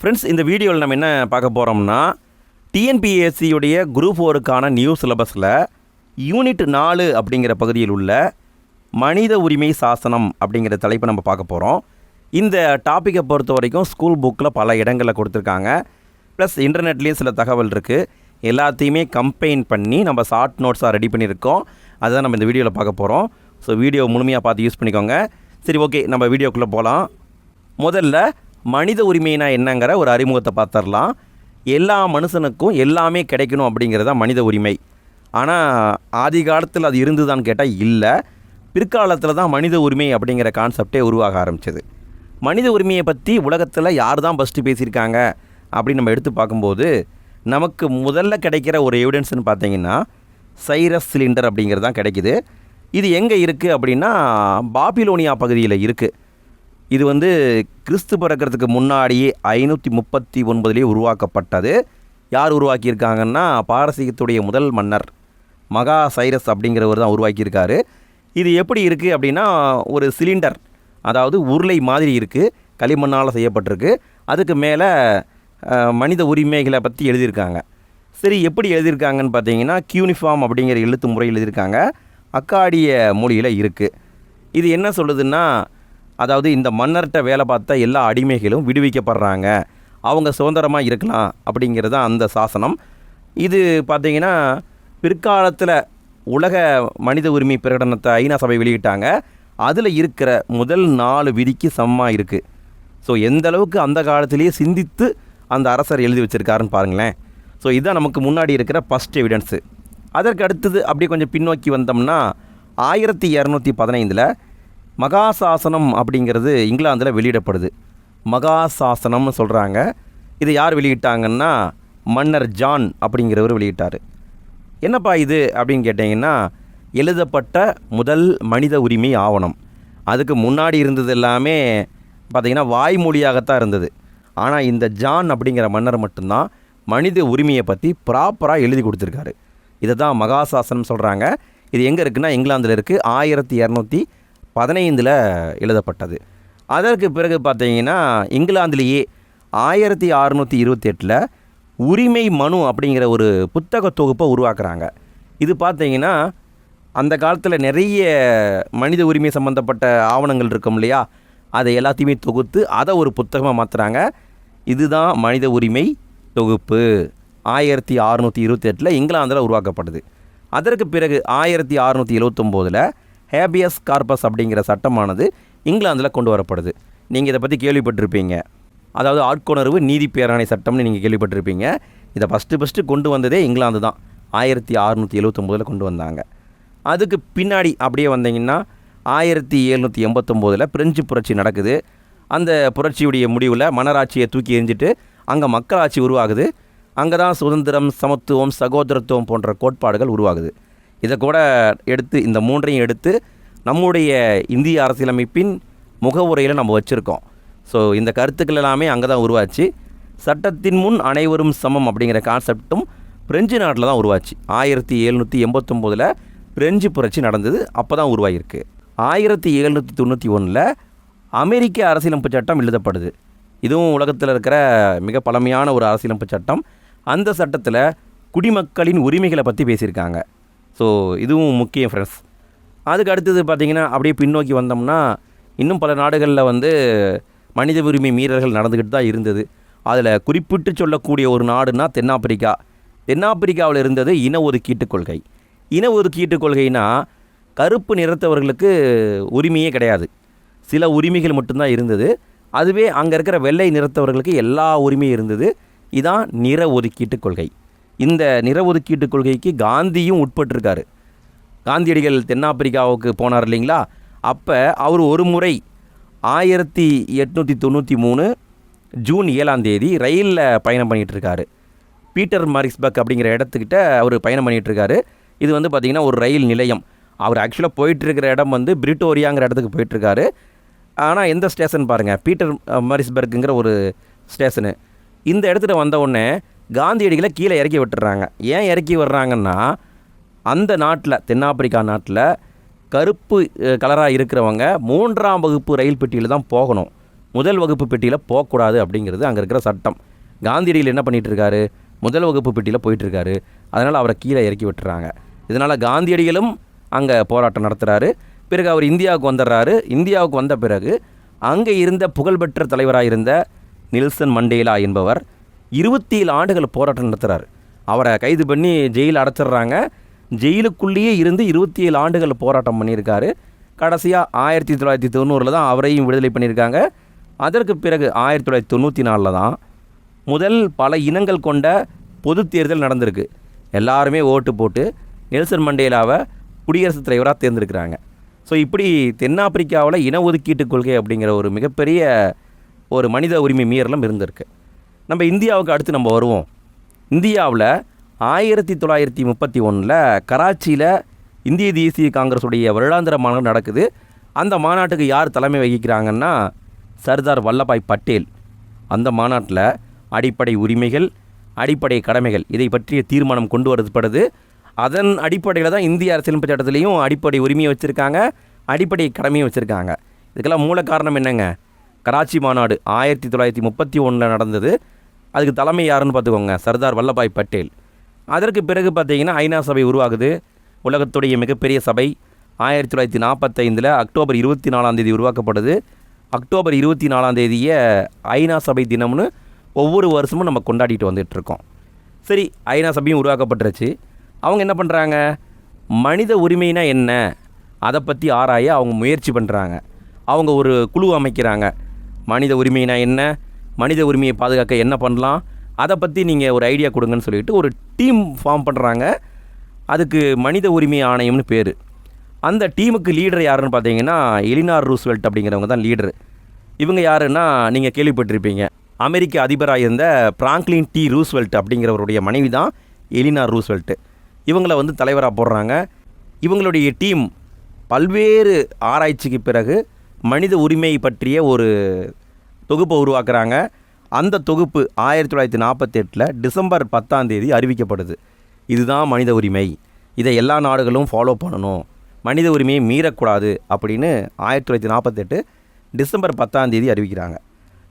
Friends இந்த வீடியோவில் நம்ம என்ன பார்க்க போகிறோம்னா டிஎன்பிஎஸ்சியுடைய குரூப் ஒருக்கான நியூ சிலபஸில் யூனிட் நாலு அப்படிங்கிற பகுதியில் உள்ள மனித உரிமை சாசனம் அப்படிங்கிற தலைப்பை நம்ம பார்க்க போகிறோம் இந்த டாப்பிக்கை பொறுத்த வரைக்கும் ஸ்கூல் புக்கில் பல இடங்களில் கொடுத்துருக்காங்க. ப்ளஸ் இன்டர்நெட்லேயும் சில தகவல் இருக்குது எல்லாத்தையுமே கம்பைன் பண்ணி நம்ம ஷார்ட் நோட்ஸாக ரெடி பண்ணியிருக்கோம். அதுதான் நம்ம இந்த வீடியோவில் பார்க்க போகிறோம் ஸோ வீடியோ முழுமையாக பார்த்து யூஸ் பண்ணிக்கோங்க. சரி ஓகே நம்ம வீடியோக்குள்ளே போகலாம் முதல்ல மனித உரிமைனா என்னங்கிற ஒரு அறிமுகத்தை பார்த்துடலாம். எல்லா மனுஷனுக்கும் எல்லாமே கிடைக்கணும் அப்படிங்கிறது தான் மனித உரிமை. ஆனால் ஆதி காலத்தில் அது இருந்துதான்னு கேட்டால் இல்லை. பிற்காலத்தில் தான் மனித உரிமை அப்படிங்கிற கான்செப்டே உருவாக ஆரம்பிச்சது. மனித உரிமையை பற்றி உலகத்தில் யார் தான் ஃபஸ்ட்டு பேசியிருக்காங்க அப்படின்னு நம்ம எடுத்து பார்க்கும்போது நமக்கு முதல்ல கிடைக்கிற ஒரு எவிடன்ஸ்னு பார்த்தீங்கன்னா சைரஸ் சிலிண்டர் அப்படிங்கிறது தான் கிடைக்குது. இது எங்கே இருக்குது அப்படின்னா பாபிலோனியா பகுதியில் இருக்குது இது வந்து கிறிஸ்து பிறக்கிறதுக்கு முன்னாடியே ஐநூற்றி முப்பத்தி ஒன்பதுலேயே உருவாக்கப்பட்டது. யார் உருவாக்கியிருக்காங்கன்னா பாரசீகத்துடைய முதல் மன்னர் மகா சைரஸ் அப்படிங்கிறவர் தான் உருவாக்கியிருக்காரு. இது எப்படி இருக்குது அப்படின்னா ஒரு சிலிண்டர் அதாவது உருளை மாதிரி இருக்குது களிமண்ணால் செய்யப்பட்டிருக்கு. அதுக்கு மேலே மனித உரிமைகளை பற்றி எழுதியிருக்காங்க. சரி எப்படி எழுதியிருக்காங்கன்னு பார்த்தீங்கன்னா கியூனிஃபார்ம் அப்படிங்கிற எழுத்து முறை எழுதியிருக்காங்க. அக்காடிய மொழியில் இருக்குது இது என்ன சொல்லுதுன்னா அதாவது இந்த மன்னர்கிட்ட வேலை பார்த்த எல்லா அடிமைகளும் விடுவிக்கப்படுறாங்க. அவங்க சுதந்திரமாக இருக்கலாம் அப்படிங்கிறது தான் அந்த சாசனம். இது பார்த்தீங்கன்னா பிற்காலத்தில் உலக மனித உரிமை பிரகடனத்தை ஐநா சபை வெளியிட்டாங்க. அதில் இருக்கிற முதல் நாலு விதிக்கு சமமாக இருக்குது ஸோ எந்த அளவுக்கு அந்த காலத்திலேயே சிந்தித்து அந்த அரசர் எழுதி வச்சுருக்காருன்னு பாருங்களேன். ஸோ இதுதான் நமக்கு முன்னாடி இருக்கிற ஃபஸ்ட் எவிடன்ஸு அதற்கு அடுத்தது அப்படியே கொஞ்சம் பின்னோக்கி வந்தோம்னா ஆயிரத்தி இரநூத்தி பதினைந்தில் மகாசாசனம் அப்படிங்கிறது இங்கிலாந்தில் வெளியிடப்படுது. மகாசாசனம்னு சொல்கிறாங்க இது யார் வெளியிட்டாங்கன்னா மன்னர் ஜான் அப்படிங்கிறவர் வெளியிட்டார். என்னப்பா இது அப்படின்னு கேட்டிங்கன்னா எழுதப்பட்ட முதல் மனித உரிமை ஆவணம். அதுக்கு முன்னாடி இருந்தது எல்லாமே பார்த்திங்கன்னா வாய்மொழியாகத்தான் இருந்தது. ஆனால் இந்த ஜான் அப்படிங்கிற மன்னர் மட்டும்தான் மனித உரிமையை பற்றி ப்ராப்பராக எழுதி கொடுத்துருக்காரு. இதை தான் மகாசாசனம் சொல்கிறாங்க இது எங்கே இருக்குன்னா இங்கிலாந்தில் இருக்குது ஆயிரத்தி இரநூத்தி பதினைந்தில் எழுதப்பட்டது. அதற்கு பிறகு பார்த்தீங்கன்னா இங்கிலாந்திலேயே ஆயிரத்தி அறுநூற்றி இருபத்தி எட்டில் உரிமை மனு அப்படிங்கிற ஒரு புத்தக தொகுப்பை உருவாக்குறாங்க. இது பார்த்தீங்கன்னா அந்த காலத்தில் நிறைய மனித உரிமை சம்மந்தப்பட்ட ஆவணங்கள் இருக்கும் இல்லையா? அதை எல்லாத்தையுமே தொகுத்து அதை ஒரு புத்தகமாக மாற்றுறாங்க இதுதான் மனித உரிமை தொகுப்பு. ஆயிரத்தி அறுநூற்றி இருபத்தி எட்டில் இங்கிலாந்தில் உருவாக்கப்பட்டது. அதற்கு பிறகு ஆயிரத்தி அறுநூற்றி எழுவத்தொம்போதில் ஹேபியஸ் கார்பஸ் அப்படிங்கிற சட்டமானது இங்கிலாந்தில் கொண்டு வரப்படுது. நீங்கள் இதை பற்றி கேள்விப்பட்டிருப்பீங்க. அதாவது ஆட்கொணர்வு நீதி பேராணை சட்டம்னு நீங்கள் கேள்விப்பட்டிருப்பீங்க. இதை ஃபஸ்ட்டு ஃபஸ்ட்டு கொண்டு வந்ததே இங்கிலாந்து தான். ஆயிரத்தி அறுநூற்றி எழுவத்தொம்போதில் கொண்டு வந்தாங்க. அதுக்கு பின்னாடி அப்படியே வந்தீங்கன்னா ஆயிரத்தி எழுநூற்றி எண்பத்தொம்போதில் பிரெஞ்சு புரட்சி நடக்குது. அந்த புரட்சியுடைய முடிவில் மனராட்சியை தூக்கி எறிஞ்சிட்டு அங்கே மக்களாட்சி உருவாகுது. அங்கே தான் சுதந்திரம் சமத்துவம் சகோதரத்துவம் போன்ற கோட்பாடுகள் உருவாகுது. இதை கூட எடுத்து இந்த மூன்றையும் எடுத்து நம்முடைய இந்திய அரசியலமைப்பின் முகவுரையில் நம்ம வச்சுருக்கோம். ஸோ இந்த கருத்துக்கள் எல்லாமே அங்கே தான் உருவாச்சு. சட்டத்தின் முன் அனைவரும் சமம் அப்படிங்கிற கான்செப்டும் பிரெஞ்சு நாட்டில் தான் உருவாச்சு. ஆயிரத்தி எழுநூற்றி எண்பத்தொம்போதில் பிரெஞ்சு புரட்சி நடந்தது அப்போ தான் உருவாகியிருக்கு ஆயிரத்தி எழுநூற்றி தொண்ணூற்றி ஒன்றில் அமெரிக்க அரசியலமைப்பு சட்டம் எழுதப்படுது. இதுவும் உலகத்தில் இருக்கிற மிக பழமையான ஒரு அரசியலமைப்பு சட்டம். அந்த சட்டத்தில் குடிமக்களின் உரிமைகளை பற்றி பேசியிருக்காங்க. ஸோ இதுவும் முக்கியம் ஃப்ரெண்ட்ஸ் அதுக்கு அடுத்தது பார்த்திங்கன்னா அப்படியே பின்னோக்கி வந்தோம்னா இன்னும் பல நாடுகளில் வந்து மனித உரிமை மீறல்கள் நடந்துக்கிட்டு தான் இருந்தது. அதில் குறிப்பிட்டு சொல்லக்கூடிய ஒரு நாடுனா தென்னாப்பிரிக்கா. தென்னாப்பிரிக்காவில் இருந்தது இன ஒதுக்கீட்டு கொள்கை. இன ஒதுக்கீட்டு கொள்கைனா கருப்பு நிறத்தவர்களுக்கு உரிமையே கிடையாது. சில உரிமைகள் மட்டும்தான் இருந்தது. அதுவே அங்கே இருக்கிற வெள்ளை நிறத்தவர்களுக்கு எல்லா உரிமையும் இருந்தது. இதான் நிற ஒதுக்கீட்டு கொள்கை. இந்த நிற ஒதுக்கீட்டு கொள்கைக்கு காந்தியும் உட்பட்டிருக்காரு. காந்தியடிகள் தென்னாப்பிரிக்காவுக்கு போனார் இல்லைங்களா? அப்போ அவர் ஒரு முறை ஆயிரத்தி எட்நூற்றி தொண்ணூற்றி மூணு ஜூன் ஏழாம் தேதி ரயிலில் பயணம் பண்ணிகிட்ருக்காரு பீட்டர் மாரிஸ்பர்க் அப்படிங்கிற இடத்துக்கிட்ட அவர் பயணம் பண்ணிகிட்ருக்காரு இது வந்து பார்த்திங்கன்னா ஒரு ரயில் நிலையம். அவர் ஆக்சுவலாக போயிட்டுருக்கிற இடம் வந்து பிரிட்டோரியாங்கிற இடத்துக்கு போயிட்டுருக்காரு. ஆனால் எந்த ஸ்டேஷன் பாருங்கள் பீட்டர் மாரிஸ்பர்க்குங்கிற ஒரு ஸ்டேஷனு. இந்த இடத்துல வந்த உடனே காந்தியடிகளை கீழே இறக்கி விட்டுறாங்க. ஏன் இறக்கி விடுறாங்கன்னா அந்த நாட்டில் தென்னாப்பிரிக்கா நாட்டில் கருப்பு கலராக இருக்கிறவங்க மூன்றாம் வகுப்பு ரயில் பெட்டியில் தான் போகணும். முதல் வகுப்பு பெட்டியில் போகக்கூடாது அப்படிங்கிறது அங்கே இருக்கிற சட்டம். காந்தியடிகள் என்ன பண்ணிகிட்டு இருக்காரு? முதல் வகுப்பு பெட்டியில் போயிட்டுருக்காரு அதனால் அவரை கீழே இறக்கி விட்டுறாங்க. இதனால் காந்தியடிகளும் அங்கே போராட்டம் நடத்துகிறாரு பிறகு அவர் இந்தியாவுக்கு வந்துடுறாரு. இந்தியாவுக்கு வந்த பிறகு அங்கே இருந்த புகழ்பெற்ற தலைவராக இருந்த நில்சன் மண்டேலா என்பவர் இருபத்தி ஏழு ஆண்டுகள் போராட்டம் நடத்துகிறார் அவரை கைது பண்ணி ஜெயில் அடைச்சிடுறாங்க. ஜெயிலுக்குள்ளேயே இருந்து இருபத்தி ஏழு ஆண்டுகள் போராட்டம் பண்ணியிருக்காரு. கடைசியாக ஆயிரத்தி தொள்ளாயிரத்தி தொண்ணூறில் தான் அவரையும் விடுதலை பண்ணியிருக்காங்க. அதற்கு பிறகு ஆயிரத்தி தொள்ளாயிரத்தி தொண்ணூற்றி நாலில் தான் முதல் பல இனங்கள் கொண்ட பொது தேர்தல் நடந்திருக்கு. எல்லாருமே ஓட்டு போட்டு நெல்சன் மண்டேலாவை குடியரசுத் தலைவராக தேர்ந்தெடுக்கிறாங்க. ஸோ இப்படி தென்னாப்பிரிக்காவில் இன ஒதுக்கீட்டு கொள்கை அப்படிங்கிற ஒரு மிகப்பெரிய ஒரு மனித உரிமை மீறலும் இருந்திருக்கு. நம்ம இந்தியாவுக்கு அடுத்து நம்ம வருவோம். இந்தியாவில் ஆயிரத்தி தொள்ளாயிரத்தி முப்பத்தி ஒன்றில் கராச்சியில் இந்திய தேசிய காங்கிரஸுடைய வருடாந்திர மாநாடு நடக்குது. அந்த மாநாட்டுக்கு யார் தலைமை வகிக்கிறாங்கன்னா சர்தார் வல்லபாய் பட்டேல். அந்த மாநாட்டில் அடிப்படை உரிமைகள் அடிப்படை கடமைகள் இதை பற்றிய தீர்மானம் கொண்டு வரப்படுது. அதன் அடிப்படையில் தான் இந்திய அரசியலமைப்பு சட்டத்திலையும் அடிப்படை உரிமையை வச்சுருக்காங்க அடிப்படை கடமையும் வச்சுருக்காங்க. இதுக்கெல்லாம் மூல காரணம் என்னங்க? கராச்சி மாநாடு ஆயிரத்தி தொள்ளாயிரத்தி முப்பத்தி ஒன்றில் நடந்தது. அதுக்கு தலைமை யாருன்னு பார்த்துக்கோங்க. சர்தார் வல்லபாய் பட்டேல். அதற்கு பிறகு பார்த்தீங்கன்னா ஐநா சபை உருவாகுது. உலகத்துடைய மிகப்பெரிய சபை ஆயிரத்தி தொள்ளாயிரத்தி நாற்பத்தைந்தில் அக்டோபர் இருபத்தி நாலாம் தேதி உருவாக்கப்படுது. அக்டோபர் இருபத்தி நாலாம் தேதியை ஐநா சபை தினம்னு ஒவ்வொரு வருஷமும் நம்ம கொண்டாடிட்டு வந்துட்டுருக்கோம் சரி ஐநா சபையும் உருவாக்கப்பட்டுருச்சு. அவங்க என்ன பண்ணுறாங்க மனித உரிமைனா என்ன? அதை பற்றி ஆராய அவங்க முயற்சி பண்ணுறாங்க அவங்க ஒரு குழு அமைக்கிறாங்க. மனித உரிமைனா என்ன? மனித உரிமையை பாதுகாக்க என்ன பண்ணலாம்? அதை பற்றி நீங்கள் ஒரு ஐடியா கொடுங்கன்னு சொல்லிட்டு ஒரு டீம் ஃபார்ம் பண்ணுறாங்க அதுக்கு மனித உரிமை ஆணையம்னு பேர். அந்த டீமுக்கு லீடர் யாருன்னு பார்த்தீங்கன்னா எலினார் ரூஸ்வெல்ட் அப்படிங்கிறவங்க தான் லீடர் இவங்க யாருன்னா நீங்கள் கேள்விப்பட்டிருப்பீங்க. அமெரிக்க அதிபராக இருந்த பிராங்க்லின் டி ரூஸ்வெல்ட் அப்படிங்கிறவருடைய மனைவி தான் எலினார் ரூஸ்வெல்ட்டு இவங்கள வந்து தலைவராக போடுறாங்க. இவங்களுடைய டீம் பல்வேறு ஆராய்ச்சிக்கு பிறகு மனித உரிமை பற்றிய ஒரு தொகுப்பை உருவாக்குறாங்க. அந்த தொகுப்பு ஆயிரத்தி தொள்ளாயிரத்தி நாற்பத்தெட்டில் டிசம்பர் பத்தாம் தேதி அறிவிக்கப்படுது. இதுதான் மனித உரிமை. இதை எல்லா நாடுகளும் ஃபாலோ பண்ணணும். மனித உரிமையை மீறக்கூடாது அப்படின்னு ஆயிரத்தி தொள்ளாயிரத்தி நாற்பத்தெட்டு டிசம்பர் பத்தாம் தேதி அறிவிக்கிறாங்க.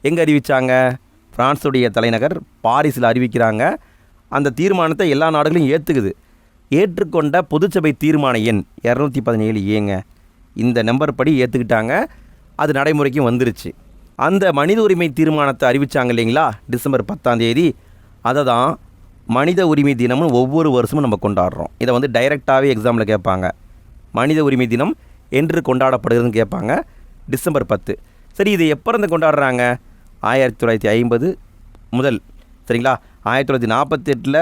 எங்கே அறிவித்தாங்க பிரான்ஸுடைய தலைநகர் பாரிஸில் அறிவிக்கிறாங்க. அந்த தீர்மானத்தை எல்லா நாடுகளும் ஏற்றுக்குது ஏற்றுக்கொண்ட பொதுச்சபை தீர்மான எண் இரநூத்தி பதினேழு ஏங்க. இந்த நம்பர் படி ஏற்றுக்கிட்டாங்க அது நடைமுறைக்கும் வந்துருச்சு. அந்த மனித உரிமை தீர்மானத்தை அறிவித்தாங்க இல்லைங்களா? டிசம்பர் பத்தாம் தேதி. அதை தான் மனித உரிமை தினம்னு ஒவ்வொரு வருஷமும் நம்ம கொண்டாடுறோம். இதை வந்து டைரெக்டாகவே எக்ஸாமில் கேட்பாங்க. மனித உரிமை தினம் என்று கொண்டாடப்படுகிறதுன்னு கேட்பாங்க. டிசம்பர் பத்து. சரி இது எப்போருந்து கொண்டாடுறாங்க? ஆயிரத்தி தொள்ளாயிரத்தி ஐம்பது முதல். சரிங்களா? ஆயிரத்தி தொள்ளாயிரத்தி நாற்பத்தெட்டில்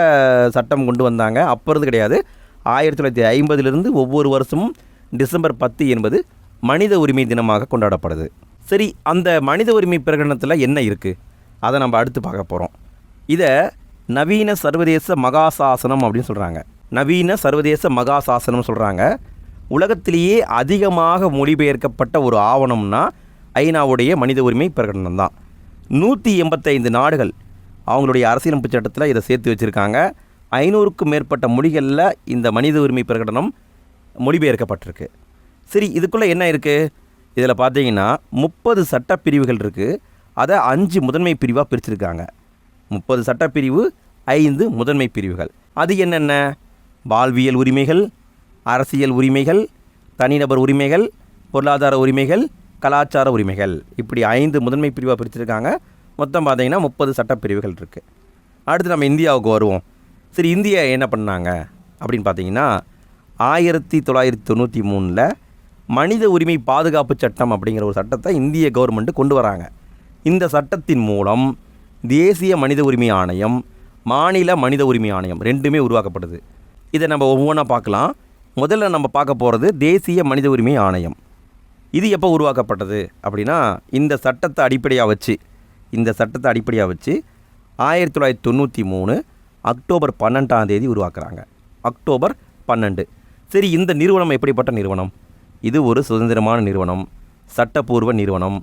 சட்டம் கொண்டு வந்தாங்க. அப்போருந்து கிடையாது. ஆயிரத்தி தொள்ளாயிரத்தி ஐம்பதுலேருந்து ஒவ்வொரு வருஷமும் டிசம்பர் பத்து என்பது மனித உரிமை தினமாக கொண்டாடப்படுது. சரி அந்த மனித உரிமை பிரகடனத்தில் என்ன இருக்குது அதை நம்ம அடுத்து பார்க்க போகிறோம் இதை நவீன சர்வதேச மகாசாசனம் அப்படின்னு சொல்கிறாங்க நவீன சர்வதேச மகாசாசனம் சொல்கிறாங்க உலகத்திலேயே அதிகமாக மொழிபெயர்க்கப்பட்ட ஒரு ஆவணம்னா ஐநாவுடைய மனித உரிமை பிரகடனம் தான். நூற்றி எண்பத்தைந்து நாடுகள் அவங்களுடைய அரசியலமைப்பு சட்டத்தில் இதை சேர்த்து வச்சுருக்காங்க. ஐநூறுக்கும் மேற்பட்ட மொழிகளில் இந்த மனித உரிமை பிரகடனம் மொழிபெயர்க்கப்பட்டிருக்கு. சரி இதுக்குள்ளே என்ன இருக்குது இதில் பார்த்தீங்கன்னா முப்பது சட்டப்பிரிவுகள் இருக்குது அதை அஞ்சு முதன்மை பிரிவாக பிரிச்சிருக்காங்க. முப்பது சட்டப்பிரிவு ஐந்து முதன்மை பிரிவுகள். அது என்னென்ன? வாழ்வியல் உரிமைகள் அரசியல் உரிமைகள் தனிநபர் உரிமைகள் பொருளாதார உரிமைகள் கலாச்சார உரிமைகள். இப்படி ஐந்து முதன்மை பிரிவாக பிரிச்சிருக்காங்க. மொத்தம் பார்த்தீங்கன்னா முப்பது சட்டப்பிரிவுகள் இருக்குது அடுத்து நம்ம இந்தியாவுக்கு வருவோம். சரி இந்தியா என்ன பண்ணாங்க? அப்படின்னு பார்த்தீங்கன்னா ஆயிரத்தி தொள்ளாயிரத்தி தொண்ணூற்றி மூணில் மனித உரிமை பாதுகாப்பு சட்டம் அப்படிங்கிற ஒரு சட்டத்தை இந்திய கவர்மெண்ட்டு கொண்டு வராங்க. இந்த சட்டத்தின் மூலம் தேசிய மனித உரிமை ஆணையம் மாநில மனித உரிமை ஆணையம் ரெண்டுமே உருவாக்கப்படுது. இதை நம்ம ஒவ்வொன்றா பார்க்கலாம். முதல்ல நம்ம பார்க்க போகிறது தேசிய மனித உரிமை ஆணையம். இது எப்போ உருவாக்கப்பட்டது அப்படின்னா இந்த சட்டத்தை அடிப்படையாக வச்சு இந்த சட்டத்தை அடிப்படையாக வச்சு ஆயிரத்தி தொள்ளாயிரத்தி தொண்ணூற்றி மூணு அக்டோபர் பன்னெண்டாம் தேதி உருவாக்குறாங்க. அக்டோபர் பன்னெண்டு. சரி இந்த நிறுவனம் எப்படிப்பட்ட நிறுவனம்? இது ஒரு சுதந்திரமான நிறுவனம் சட்டப்பூர்வ நிறுவனம்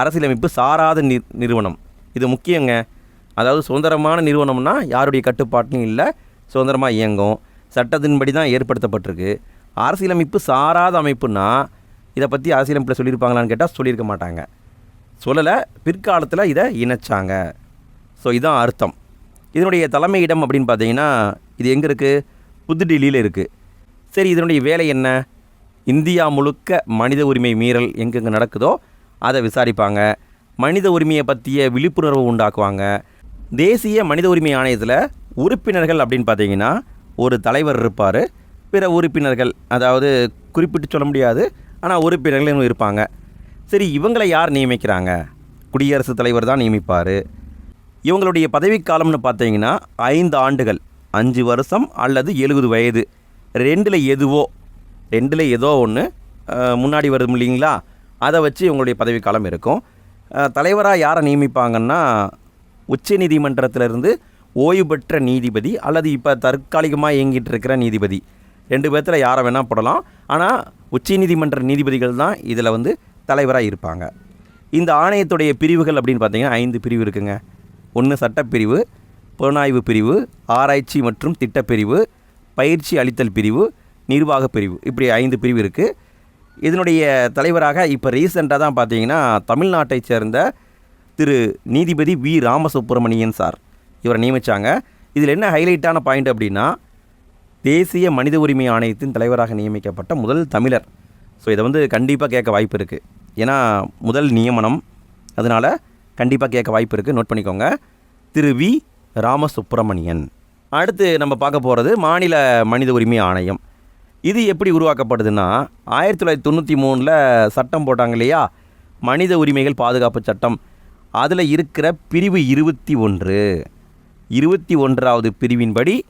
அரசியலமைப்பு சாராத நி நிறுவனம். இது முக்கியங்க. அதாவது சுதந்திரமான நிறுவனம்னா யாருடைய கட்டுப்பாட்டிலும் இல்லை சுதந்திரமாக இயங்கும். சட்டத்தின்படி தான் ஏற்படுத்தப்பட்டிருக்கு. அரசியலமைப்பு சாராத அமைப்புனா இதை பற்றி அரசியலமைப்பில் சொல்லியிருப்பாங்களான்னு கேட்டால் சொல்லியிருக்க மாட்டாங்க. சொல்லலை பிற்காலத்தில் இதை இணைச்சாங்க. ஸோ இதுதான் அர்த்தம். இதனுடைய தலைமையிடம் அப்படின்னு பார்த்தீங்கன்னா இது எங்கே இருக்குது புதுடில்லியில் இருக்குது சரி இதனுடைய வேலை என்ன? இந்தியா முழுக்க மனித உரிமை மீறல் எங்கெங்கே நடக்குதோ அதை விசாரிப்பாங்க. மனித உரிமையை பற்றிய விழிப்புணர்வு உண்டாக்குவாங்க. தேசிய மனித உரிமை ஆணையத்தில் உறுப்பினர்கள் அப்படின்னு பார்த்தீங்கன்னா ஒரு தலைவர் இருப்பார். பிற உறுப்பினர்கள் அதாவது குறிப்பிட்டு சொல்ல முடியாது ஆனால் உறுப்பினர்கள் இன்னும் இருப்பாங்க. சரி இவங்களை யார் நியமிக்கிறாங்க? குடியரசுத் தலைவர் தான் நியமிப்பார். இவங்களுடைய பதவிக்காலம்னு பார்த்தீங்கன்னா ஐந்து ஆண்டுகள் அஞ்சு வருஷம் அல்லது எழுபது வயது. ரெண்டில் எதுவோ ரெண்டில் ஏதோ ஒன்று முன்னாடி வருது இல்லைங்களா? அதை வச்சு இவங்களுடைய பதவிக்காலம் இருக்கும். தலைவராக யாரை நியமிப்பாங்கன்னா உச்ச நீதிமன்றத்திலிருந்து ஓய்வு பெற்ற நீதிபதி அல்லது இப்போ தற்காலிகமாக இயங்கிட்டு இருக்கிற நீதிபதி. ரெண்டு பேர்த்தில் யாரை வேணால் போடலாம். ஆனால் உச்ச நீதிமன்ற நீதிபதிகள் தான் இதில் வந்து தலைவராக இருப்பாங்க. இந்த ஆணையத்துடைய பிரிவுகள் அப்படின்னு பார்த்தீங்கன்னா ஐந்து பிரிவு இருக்குங்க. ஒன்று சட்டப்பிரிவு புலனாய்வு பிரிவு ஆராய்ச்சி மற்றும் திட்டப்பிரிவு பயிற்சி அளித்தல் பிரிவு நிர்வாக பிரிவு. இப்படி ஐந்து பிரிவு இருக்குது இதனுடைய தலைவராக இப்போ ரீசெண்டாக தான் பார்த்தீங்கன்னா தமிழ்நாட்டை சேர்ந்த திரு நீதிபதி வி. ராமசுப்பிரமணியன் சார். இவரை நியமித்தாங்க இதில் என்ன ஹைலைட்டான பாயிண்ட் அப்படின்னா தேசிய மனித உரிமை ஆணையத்தின் தலைவராக நியமிக்கப்பட்ட முதல் தமிழர். ஸோ இதை வந்து கண்டிப்பாக கேட்க வாய்ப்பு இருக்குது ஏன்னா முதல் நியமனம். அதனால் கண்டிப்பாக கேட்க வாய்ப்பு இருக்குது நோட் பண்ணிக்கோங்க. திரு வி. ராமசுப்ரமணியன் அடுத்து நம்ம பார்க்க போகிறது மாநில மனித உரிமை ஆணையம். இது எப்படி உருவாக்கப்படுதுன்னா ஆயிரத்தி தொள்ளாயிரத்தி தொண்ணூற்றி மூணில் சட்டம் போட்டாங்க இல்லையா? மனித உரிமைகள் பாதுகாப்பு சட்டம். அதில் இருக்கிற பிரிவு இருபத்தி ஒன்று. இருபத்தி ஒன்றாவது பிரிவின்படி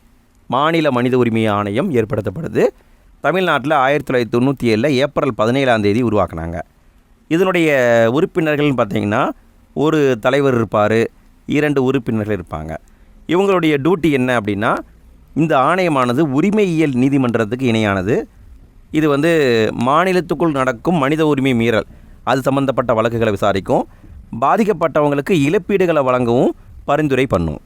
மாநில மனித உரிமை ஆணையம் ஏற்படுத்தப்படுது. தமிழ்நாட்டில் ஆயிரத்தி தொள்ளாயிரத்தி தொண்ணூற்றி ஏழில் ஏப்ரல் பதினேழாம் தேதி உருவாக்குனாங்க. இதனுடைய உறுப்பினர்கள்னு பார்த்தீங்கன்னா ஒரு தலைவர் இருப்பார் இரண்டு உறுப்பினர்கள் இருப்பாங்க. இவங்களுடைய டியூட்டி என்ன அப்படின்னா இந்த ஆணையமானது உரிமையியல் நீதிமன்றத்துக்கு இணையானது. இது வந்து மாநிலத்துக்குள் நடக்கும் மனித உரிமை மீறல். அது சம்மந்தப்பட்ட வழக்குகளை விசாரிக்கும். பாதிக்கப்பட்டவங்களுக்கு இழப்பீடுகளை வழங்கவும் பரிந்துரை பண்ணும்.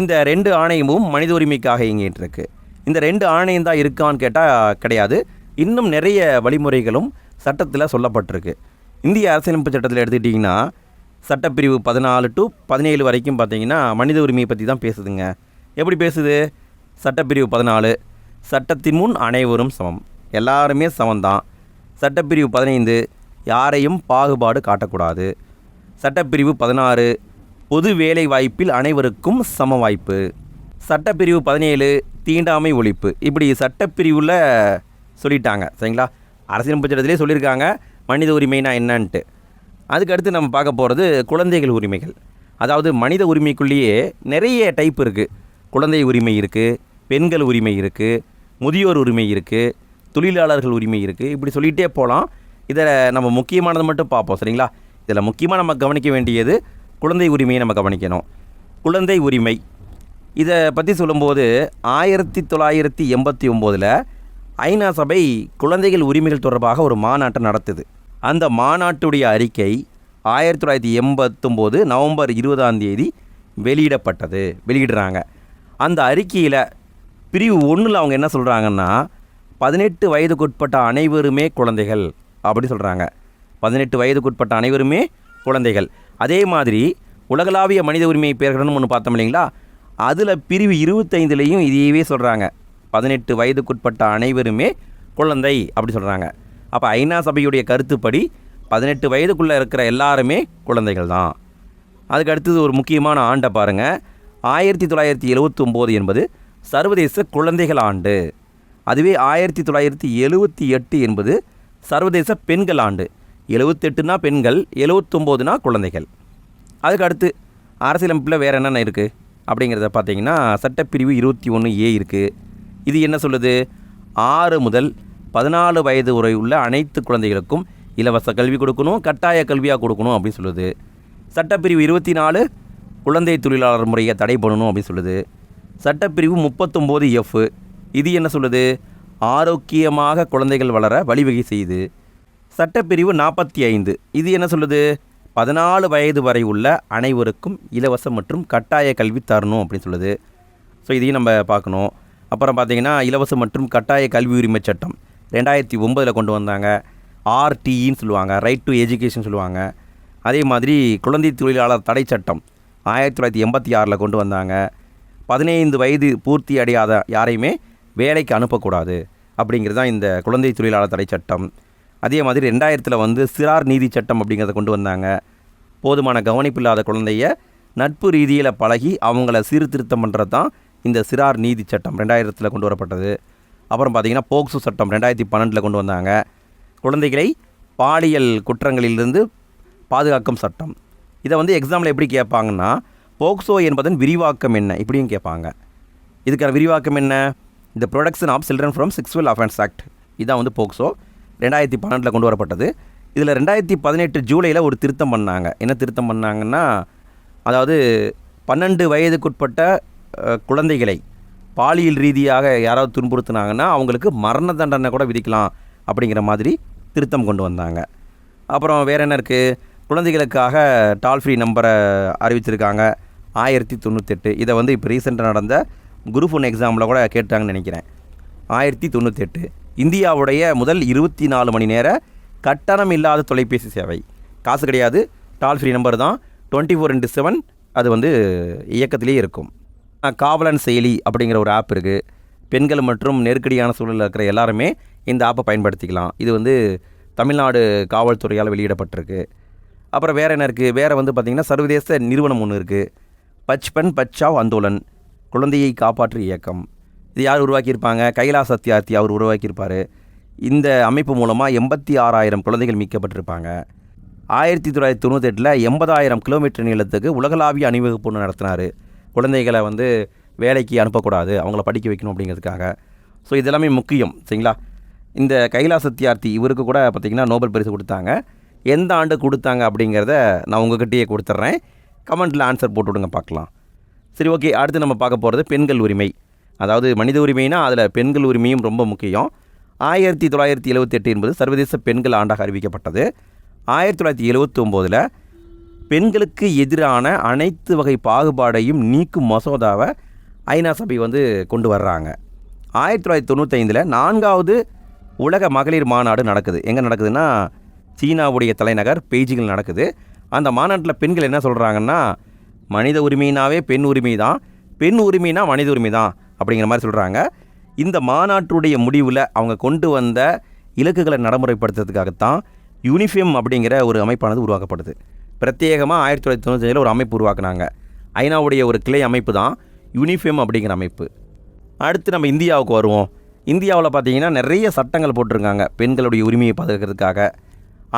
இந்த ரெண்டு ஆணையமும் மனித உரிமைக்காக இயங்கிட்டு இருக்கு இந்த ரெண்டு ஆணையம் தான் இருக்கான்னு கேட்டால் கிடையாது. இன்னும் நிறைய வழிமுறைகளும் சட்டத்தில் சொல்லப்பட்டிருக்கு. இந்திய அரசியலமைப்பு சட்டத்தில் எடுத்துக்கிட்டிங்கன்னா சட்டப்பிரிவு பதினாலு டு பதினேழு வரைக்கும் பார்த்தீங்கன்னா மனித உரிமையை பற்றி தான் பேசுதுங்க. எப்படி பேசுது? சட்டப்பிரிவு பதினாலு சட்டத்தின் முன் அனைவரும் சமம். எல்லாருமே சமந்தான் சட்டப்பிரிவு பதினைந்து யாரையும் பாகுபாடு காட்டக்கூடாது. சட்டப்பிரிவு பதினாறு பொது வேலை வாய்ப்பில் அனைவருக்கும் சம வாய்ப்பு. சட்டப்பிரிவு பதினேழு தீண்டாமை ஒழிப்பு. இப்படி சட்டப்பிரிவில் சொல்லிட்டாங்க சரிங்களா? அரசியல் பட்சத்திலே சொல்லியிருக்காங்க மனித உரிமைனா என்னன்ட்டு. அதுக்கடுத்து நம்ம பார்க்க போகிறது குழந்தைகள் உரிமைகள். அதாவது மனித உரிமைக்குள்ளேயே நிறைய டைப் இருக்குது குழந்தை உரிமை இருக்குது பெண்கள் உரிமை இருக்குது முதியோர் உரிமை இருக்குது தொழிலாளர்கள் உரிமை இருக்குது இப்படி சொல்லிகிட்டே போகலாம் இதில் நம்ம முக்கியமானதை மட்டும் பார்ப்போம் சரிங்களா? இதில் முக்கியமாக நம்ம கவனிக்க வேண்டியது குழந்தை உரிமையை நம்ம கவனிக்கணும். குழந்தை உரிமை. இதை பற்றி சொல்லும்போது ஆயிரத்தி தொள்ளாயிரத்தி எண்பத்தி ஒம்போதில் ஐநா சபை குழந்தைகள் உரிமைகள் தொடர்பாக ஒரு மாநாட்டை நடத்துது. அந்த மாநாட்டுடைய அறிக்கை ஆயிரத்தி தொள்ளாயிரத்தி எண்பத்தொம்போது நவம்பர் இருபதாம் தேதி வெளியிடப்பட்டது வெளியிடுறாங்க. அந்த அறிக்கையில் பிரிவு ஒன்றில் அவங்க என்ன சொல்கிறாங்கன்னா பதினெட்டு வயதுக்குட்பட்ட அனைவருமே குழந்தைகள் அப்படி சொல்கிறாங்க பதினெட்டு வயதுக்குட்பட்ட அனைவருமே குழந்தைகள். அதே மாதிரி உலகளாவிய மனித உரிமை பேர்கள்னு ஒன்று பார்த்தோம் இல்லைங்களா? அதில் பிரிவு இருபத்தைந்துலேயும் இதையவே சொல்கிறாங்க பதினெட்டு வயதுக்குட்பட்ட அனைவருமே குழந்தை அப்படி சொல்கிறாங்க அப்போ ஐநா சபையுடைய கருத்துப்படி பதினெட்டு வயதுக்குள்ளே இருக்கிற எல்லாருமே குழந்தைகள் தான். அதுக்கு அடுத்தது ஒரு முக்கியமான ஆண்டை பாருங்கள் ஆயிரத்தி தொள்ளாயிரத்தி எழுவத்தொம்போது என்பது சர்வதேச குழந்தைகள் ஆண்டு. அதுவே ஆயிரத்தி தொள்ளாயிரத்தி எழுவத்தி எட்டு என்பது சர்வதேச பெண்கள் ஆண்டு. எழுவத்தெட்டுனா பெண்கள் எழுவத்தொம்போதுனா குழந்தைகள். அதுக்கு அடுத்து அரசியலமைப்பில் வேறு என்னென்ன இருக்குது அப்படிங்கிறத பார்த்தீங்கன்னா சட்டப்பிரிவு இருபத்தி ஒன்று ஏ இருக்குது இது என்ன சொல்லுது? ஆறு முதல் பதினாலு வயது வரை உள்ள அனைத்து குழந்தைகளுக்கும் இலவச கல்வி கொடுக்கணும் கட்டாய கல்வியாக கொடுக்கணும் அப்படின்னு சொல்லுது. சட்டப்பிரிவு இருபத்தி நாலு குழந்தை தொழிலாளர் முறையை தடை பண்ணணும் அப்படின்னு சொல்லுது. சட்டப்பிரிவு முப்பத்தொம்போது எஃப் இது என்ன சொல்லுது? ஆரோக்கியமாக குழந்தைகள் வளர வழிவகை செய்யுது சட்டப்பிரிவு நாற்பத்தி ஐந்து இது என்ன சொல்லுது? பதினாலு வயது வரை உள்ள அனைவருக்கும் இலவசம் மற்றும் கட்டாய கல்வி தரணும் அப்படின்னு சொல்லுது. ஸோ இதையும் நம்ம பார்க்கணும். அப்புறம் பார்த்தீங்கன்னா இலவசம் மற்றும் கட்டாய கல்வி உரிமை சட்டம் ரெண்டாயிரத்தி ஒம்பதில் கொண்டு வந்தாங்க. ஆர்டிஇன்னு சொல்லுவாங்க ரைட் டு எஜுகேஷன் சொல்லுவாங்க. அதே மாதிரி குழந்தை தொழிலாளர் தடை சட்டம் ஆயிரத்தி தொள்ளாயிரத்தி எண்பத்தி ஆறில் கொண்டு வந்தாங்க. பதினைந்து வயது பூர்த்தி அடையாத யாரையுமே வேலைக்கு அனுப்பக்கூடாது. அப்படிங்கிறது தான் இந்த குழந்தை தொழிலாளர் தடை சட்டம். அதே மாதிரி ரெண்டாயிரத்தில் வந்து சிறார் நீதி சட்டம் அப்படிங்கிறத கொண்டு வந்தாங்க. போதுமான கவனிப்பு இல்லாத குழந்தைய நட்பு ரீதியில் பழகி அவங்கள சீர்திருத்தம் பண்ணுறது தான் இந்த சிறார் நீதி சட்டம் ரெண்டாயிரத்தில் கொண்டு வரப்பட்டது. அப்புறம் பார்த்திங்கன்னா போக்சோ சட்டம் ரெண்டாயிரத்தி பன்னெண்டில் கொண்டு வந்தாங்க. குழந்தைகளை பாலியல் குற்றங்களிலிருந்து பாதுகாக்கும் சட்டம். இதை வந்து எக்ஸாமில் எப்படி கேட்பாங்கன்னா போக்சோ என்பதன் விரிவாக்கம் என்ன? இப்படியும் கேட்பாங்க. இதுக்கான விரிவாக்கம் என்ன? இந்த protection of children from sexual offence act இதான் வந்து போக்சோ. ரெண்டாயிரத்தி பன்னெண்டில் கொண்டு வரப்பட்டது இதில் ரெண்டாயிரத்தி பதினெட்டு ஜூலையில் ஒரு திருத்தம் பண்ணாங்க. என்ன திருத்தம் பண்ணாங்கன்னா அதாவது பன்னெண்டு வயதுக்குட்பட்ட குழந்தைகளை பாலியல் ரீதியாக யாராவது துன்புறுத்தினாங்கன்னா அவங்களுக்கு மரண தண்டனை கூட விதிக்கலாம் அப்படிங்கிற மாதிரி திருத்தம் கொண்டு வந்தாங்க. அப்புறம் வேறு என்ன இருக்குது குழந்தைகளுக்காக டால் ஃப்ரீ நம்பரை அறிவிச்சிருக்காங்க. ஆயிரத்தி தொண்ணூத்தெட்டு. இதை வந்து இப்போ ரீசெண்டாக நடந்த குரூப் ஒன் எக்ஸாமில் கூட கேட்டாங்கன்னு நினைக்கிறேன். ஆயிரத்தி தொண்ணூத்தெட்டு. இந்தியாவுடைய முதல் இருபத்தி நாலு மணி நேர கட்டணம் இல்லாத தொலைபேசி சேவை. காசு கிடையாது. டால் ஃப்ரீ நம்பர் தான். டுவெண்ட்டி ஃபோர் இன்ட்டு செவன் அது வந்து இயக்கத்திலேயே இருக்கும். காவலன் செயலி அப்படிங்கிற ஒரு ஆப் இருக்குது பெண்கள் மற்றும் நெருக்கடியான சூழலில் இருக்கிற எல்லாருமே இந்த ஆப்பை பயன்படுத்திக்கலாம். இது வந்து தமிழ்நாடு காவல்துறையால் வெளியிடப்பட்டிருக்கு. அப்புறம் வேறு என்ன இருக்குது வேறு வந்து பார்த்திங்கன்னா சர்வதேச நிறுவனம் ஒன்று இருக்குது பச்பன் பச்சாவ் அந்தோலன். குழந்தையை காப்பாற்று இயக்கம். இது யார் உருவாக்கியிருப்பாங்க? கைலா சத்யார்த்தி அவர் உருவாக்கியிருப்பார். இந்த அமைப்பு மூலமாக எண்பத்தி ஆறாயிரம் குழந்தைகள் மீட்கப்பட்டிருப்பாங்க. ஆயிரத்தி தொள்ளாயிரத்தி தொண்ணூத்தெட்டில் எண்பதாயிரம் கிலோமீட்டர் நீளத்துக்கு உலகளாவிய அணிவகுப்பு நடத்தினார். குழந்தைகளை வந்து வேலைக்கு அனுப்பக்கூடாது அவங்கள படிக்க வைக்கணும் அப்படிங்கிறதுக்காக. ஸோ இதெல்லாமே முக்கியம் சரிங்களா? இந்த கைலா சத்யார்த்தி இவருக்கு கூட பார்த்திங்கன்னா நோபல் பரிசு கொடுத்தாங்க. எந்த ஆண்டு கொடுத்தாங்க அப்படிங்கிறத நான் உங்ககிட்டயே கொடுத்துட்றேன் கமெண்ட்டில் ஆன்சர் போட்டு விடுங்க பார்க்கலாம். சரி ஓகே அடுத்து நம்ம பார்க்க போகிறது பெண்கள் உரிமை. அதாவது மனித உரிமைனா அதில் பெண்கள் உரிமையும் ரொம்ப முக்கியம். ஆயிரத்தி தொள்ளாயிரத்தி எழுவத்தெட்டு என்பது சர்வதேச பெண்கள் ஆண்டாக அறிவிக்கப்பட்டது. ஆயிரத்தி தொள்ளாயிரத்தி எழுவத்தொம்போதில் பெண்களுக்கு எதிரான அனைத்து வகை பாகுபாடையும் நீக்கும் மசோதாவை ஐநா சபை வந்து கொண்டு வர்றாங்க. ஆயிரத்தி தொள்ளாயிரத்தி தொண்ணூத்தைந்தில் நான்காவது உலக மகளிர் மாநாடு நடக்குது. எங்கே நடக்குதுன்னா சீனாவுடைய தலைநகர் பெய்ஜிங்கில் நடக்குது. அந்த மாநாட்டில் பெண்கள் என்ன சொல்கிறாங்கன்னா மனித உரிமைனாவே பெண் உரிமை தான் பெண் உரிமைனா மனித உரிமை தான் அப்படிங்கிற மாதிரி சொல்கிறாங்க இந்த மாநாட்டுடைய முடிவில் அவங்க கொண்டு வந்த இலக்குகளை நடைமுறைப்படுத்துறதுக்காகத்தான் யூனிஃபியம் அப்படிங்கிற ஒரு அமைப்பானது உருவாக்கப்படுது பிரத்யேகமாக ஆயிரத்தி தொள்ளாயிரத்தி தொண்ணூற்றி ஒரு அமைப்பு உருவாக்குனாங்க. ஐநாவுடைய ஒரு கிளை அமைப்பு தான் யூனிஃபியம் அப்படிங்கிற அமைப்பு. அடுத்து நம்ம இந்தியாவுக்கு வருவோம். இந்தியாவில் பார்த்தீங்கன்னா நிறைய சட்டங்கள் போட்டிருக்காங்க பெண்களுடைய உரிமையை பாதுகாக்கிறதுக்காக.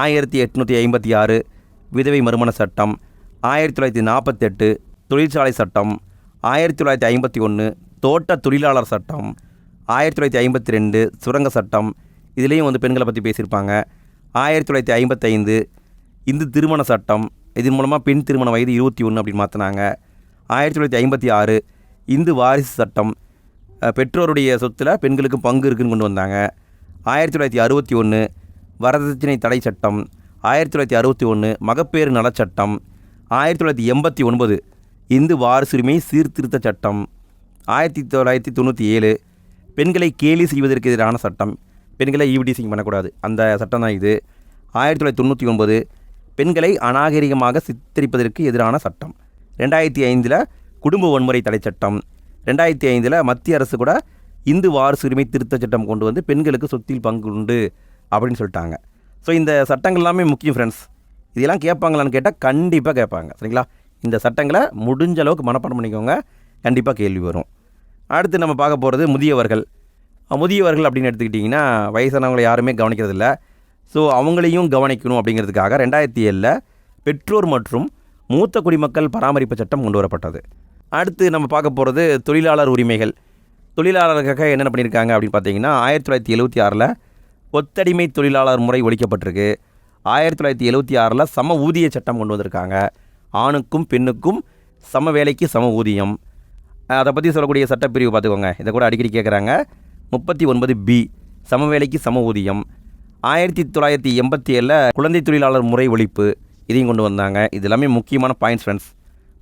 ஆயிரத்தி எட்நூற்றி ஐம்பத்தி ஆறு விதவை மறுமண சட்டம் ஆயிரத்தி தொள்ளாயிரத்தி நாற்பத்தெட்டு தொழிற்சாலை சட்டம் ஆயிரத்தி தொள்ளாயிரத்தி ஐம்பத்தி ஒன்று தோட்ட தொழிலாளர் சட்டம் ஆயிரத்தி தொள்ளாயிரத்தி ஐம்பத்தி ரெண்டு சுரங்க சட்டம். இதுலேயும் வந்து பெண்களை பற்றி பேசியிருப்பாங்க. ஆயிரத்தி தொள்ளாயிரத்தி ஐம்பத்தைந்து இந்து திருமண சட்டம் இதன் மூலமாக பெண் திருமண வயது இருபத்தி ஒன்று அப்படின்னு மாற்றினாங்க ஆயிரத்தி தொள்ளாயிரத்தி ஐம்பத்தி ஆறு இந்து வாரிசு சட்டம் பெற்றோருடைய சொத்தில் பெண்களுக்கு பங்கு இருக்குன்னு கொண்டு வந்தாங்க. ஆயிரத்தி தொள்ளாயிரத்தி அறுபத்தி ஒன்று வரதட்சணை தடை சட்டம் ஆயிரத்தி தொள்ளாயிரத்தி அறுபத்தி ஒன்று மகப்பேறு நலச்சட்டம். ஆயிரத்தி தொள்ளாயிரத்தி எண்பத்தி ஒன்பது இந்து வாரிசுரிமை சீர்திருத்த சட்டம். ஆயிரத்தி தொள்ளாயிரத்தி தொண்ணூற்றி ஏழு பெண்களை கேலி செய்வதற்கு எதிரான சட்டம். பெண்களை ஈவிடிசிங் பண்ணக்கூடாது. அந்த சட்டம் தான் இது. ஆயிரத்தி தொள்ளாயிரத்தி தொண்ணூற்றி ஒன்பது பெண்களை அநாகரிகமாக சித்தரிப்பதற்கு எதிரான சட்டம். ரெண்டாயிரத்தி ஐந்தில் குடும்ப வன்முறை தடை சட்டம். ரெண்டாயிரத்தி ஐந்தில் மத்திய அரசு கூட இந்து வாரிசு திருத்த திருத்தச் சட்டம் கொண்டு வந்து பெண்களுக்கு சொத்தில் பங்கு உண்டு அப்படின்னு சொல்லிட்டாங்க. ஸோ இந்த சட்டங்கள் எல்லாமே முக்கியம் ஃப்ரெண்ட்ஸ் இதெல்லாம் கேட்பாங்களான்னு கேட்டால் கண்டிப்பாக கேட்பாங்க. சரிங்களா? இந்த சட்டங்களை முடிஞ்ச அளவுக்கு மனப்பாடம் பண்ணிக்கோங்க. கண்டிப்பாக கேள்வி வரும். அடுத்து நம்ம பார்க்க போகிறது முதியவர்கள். முதியவர்கள் அப்படின்னு எடுத்துக்கிட்டிங்கன்னா வயசானவங்களை யாருமே கவனிக்கிறதில்ல. ஸோ அவங்களையும் கவனிக்கணும் அப்படிங்கிறதுக்காக ரெண்டாயிரத்தி ஏழில் பெற்றோர் மற்றும் மூத்த குடிமக்கள் பராமரிப்பு சட்டம் கொண்டு வரப்பட்டது. அடுத்து நம்ம பார்க்க போகிறது தொழிலாளர் உரிமைகள். தொழிலாளர்களுக்காக என்னென்ன பண்ணியிருக்காங்க அப்படின்னு பார்த்தீங்கன்னா ஆயிரத்தி தொள்ளாயிரத்தி எழுபத்தி ஆறில் ஒத்தடிமை தொழிலாளர் முறை ஒழிக்கப்பட்டிருக்கு. ஆயிரத்தி தொள்ளாயிரத்தி எழுபத்தி ஆறில் சம ஊதிய சட்டம் கொண்டு வந்திருக்காங்க. ஆணுக்கும் பெண்ணுக்கும் சம வேலைக்கு சம ஊதியம். அதை பற்றி சொல்லக்கூடிய சட்டப்பிரிவு பார்த்துக்கோங்க. இதை கூட அடிக்கடி கேட்குறாங்க முப்பத்தி ஒன்பது பி சம வேலைக்கு சம ஊதியம். ஆயிரத்தி தொள்ளாயிரத்தி எண்பத்தி ஏழில் குழந்தை தொழிலாளர் முறை ஒழிப்பு. இதையும் கொண்டு வந்தாங்க. இது எல்லாமே முக்கியமான பாயிண்ட்ஸ் ஃப்ரெண்ட்ஸ்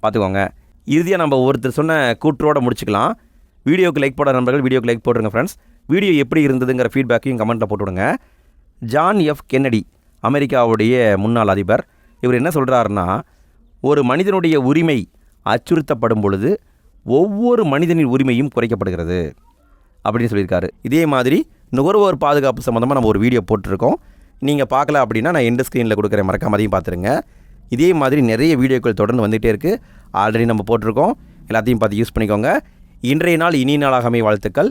பார்த்துக்கோங்க. இறுதியாக நம்ம ஒருத்தர் சொன்ன கூற்றோடு முடிச்சுக்கலாம். வீடியோக்கு லைக் போட நண்பர்கள் வீடியோக்கு லைக் போட்டுருங்க ஃப்ரெண்ட்ஸ் வீடியோ எப்படி இருந்ததுங்கிற ஃபீட்பேக்கையும் கமெண்ட்டில் போட்டுவிடுங்க. ஜான் எஃப் கென்னடி அமெரிக்காவுடைய முன்னாள் அதிபர் இவர் என்ன சொல்கிறாருன்னா ஒரு மனிதனுடைய உரிமை அச்சுறுத்தப்படும் பொழுது ஒவ்வொரு மனிதனின் உரிமையும் குறைக்கப்படுகிறது அப்படின்னு சொல்லியிருக்காரு. இதே மாதிரி நுகர்வோர் பாதுகாப்பு சம்மந்தமாக நம்ம ஒரு வீடியோ போட்டிருக்கோம். நீங்கள் பார்க்கல அப்படின்னா நான் எண்டு ஸ்க்ரீனில் கொடுக்குறேன். மறக்காம அதையும் பார்த்துருங்க. இதே மாதிரி நிறைய வீடியோக்கள் தொடர்ந்து வந்துகிட்டே இருக்குது ஆல்ரெடி நம்ம போட்டிருக்கோம். எல்லாத்தையும் பார்த்து யூஸ் பண்ணிக்கோங்க. இன்றைய நாள் இனிய நாளாகவே வாழ்த்துக்கள்.